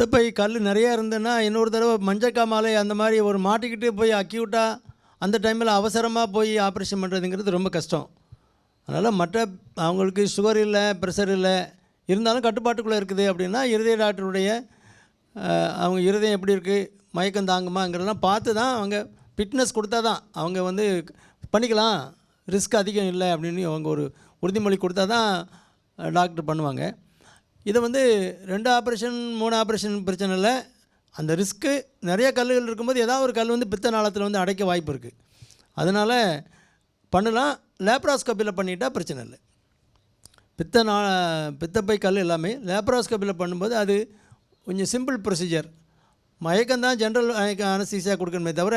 முத்தப்பை கல் நிறையா இருந்ததுன்னா இன்னொரு தடவை மஞ்சக்காமாலை அந்த மாதிரி ஒரு மாட்டிக்கிட்டு போய் அக்யூட்டாக அந்த டைமில் அவசரமாக போய் ஆப்ரேஷன் பண்ணுறதுங்கிறது ரொம்ப கஷ்டம். அதனால் மற்ற அவங்களுக்கு சுகர் இல்லை ப்ரெஷர் இல்லை இருந்தாலும் கட்டுப்பாட்டுக்குள்ளே இருக்குது அப்படின்னா இருதய டாக்டருடைய அவங்க இருதயம் எப்படி இருக்குது மயக்கம் தாங்குமாங்கிறதெல்லாம் பார்த்து தான் அவங்க ஃபிட்னஸ் கொடுத்தா தான் அவங்க வந்து பண்ணிக்கலாம். ரிஸ்க் அதிகம் இல்லை அப்படின்னு அவங்க ஒரு உறுதிமொழி கொடுத்தா தான் டாக்டர் பண்ணுவாங்க. இதை வந்து ரெண்டு ஆப்ரேஷன் மூணு ஆப்ரேஷன் பிரச்சனை இல்லை. அந்த ரிஸ்க்கு நிறைய கல்லுகள் இருக்கும்போது ஏதாவது ஒரு கல் வந்து பித்த நாளத்தில் வந்து அடைக்க வாய்ப்பு இருக்குது அதனால் பண்ணலாம். லேப்ராஸ்கோப்பியில் பண்ணிட்டால் பிரச்சனை இல்லை. பித்த நா பித்தப்பை கல் எல்லாமே லேப்ராஸ்கோப்பியில் பண்ணும்போது அது கொஞ்சம் சிம்பிள் ப்ரொசீஜர் மயக்கம் தான் ஜென்ரல் அனஸ்தீசியா கொடுக்கணுமே தவிர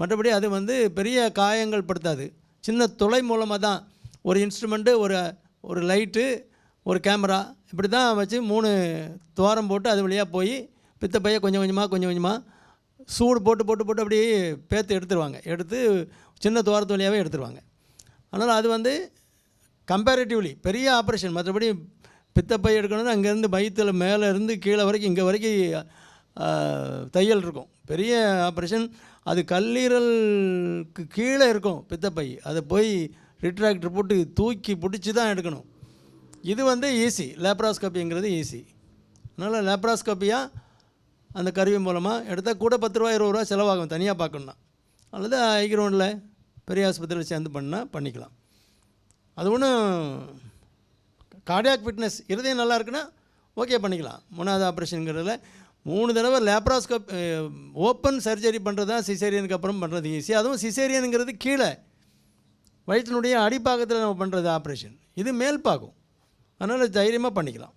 மற்றபடி அது வந்து பெரிய காயங்கள் படுத்தாது. சின்ன துளை மூலமாக தான் ஒரு இன்ஸ்ட்ருமெண்ட்டு ஒரு ஒரு லைட்டு ஒரு கேமரா. இப்படி தான் வச்சு மூணு துவாரம் போட்டு அது வழியாக போய் பித்தப்பையை கொஞ்சம் கொஞ்சமாக கொஞ்சம் கொஞ்சமாக சூடு போட்டு போட்டு போட்டு அப்படியே பேத்து எடுத்துருவாங்க. எடுத்து சின்ன துவாரத்து வழியாகவே எடுத்துருவாங்க. அதனால் அது வந்து கம்பேரிட்டிவ்லி பெரிய ஆப்ரேஷன் மற்றபடி பித்தப்பை எடுக்கணும்னா அங்கேருந்து வயிற்றில் மேலே இருந்து கீழே வரைக்கும் இங்கே வரைக்கும் தையல் இருக்கும். பெரிய ஆப்ரேஷன் அது கல்லீரலுக்கு கீழே இருக்கும் பித்தப்பை அதை போய் ரிட்ராக்டர் போட்டு தூக்கி பிடிச்சி தான் எடுக்கணும். இது வந்து ஈஸி லேப்ராஸ்கோப்பிங்கிறது ஈஸி அதனால் லேப்ராஸ்கோப்பியாக அந்த கருவி மூலமாக எடுத்தால் கூட பத்து ரூபா இருபது ரூபா செலவாகும் தனியாக பார்க்கணுன்னா அல்லது ஐக்ரௌண்டில் பெரிய ஆஸ்பத்திரியில் சேர்ந்து பண்ணால் பண்ணிக்கலாம். அது ஒன்றும் கார்டியாக் ஃபிட்னஸ் இருதயம் நல்லா இருக்குன்னா ஓகே பண்ணிக்கலாம். மூணாவது ஆப்ரேஷனுங்கிறதுல மூணு தடவை லேப்ராஸ்கோப் ஓப்பன் சர்ஜரி பண்ணுறது தான் சிசேரியனுக்கு அப்புறம் பண்ணுறது ஈஸி அதுவும் சிசேரியனுங்கிறது கீழே வயிற்றினுடைய அடிப்பாகத்தில் நம்ம பண்ணுறது ஆப்ரேஷன் இது மேல் பாகம். அதனால் தைரியமாக பண்ணிக்கலாம்.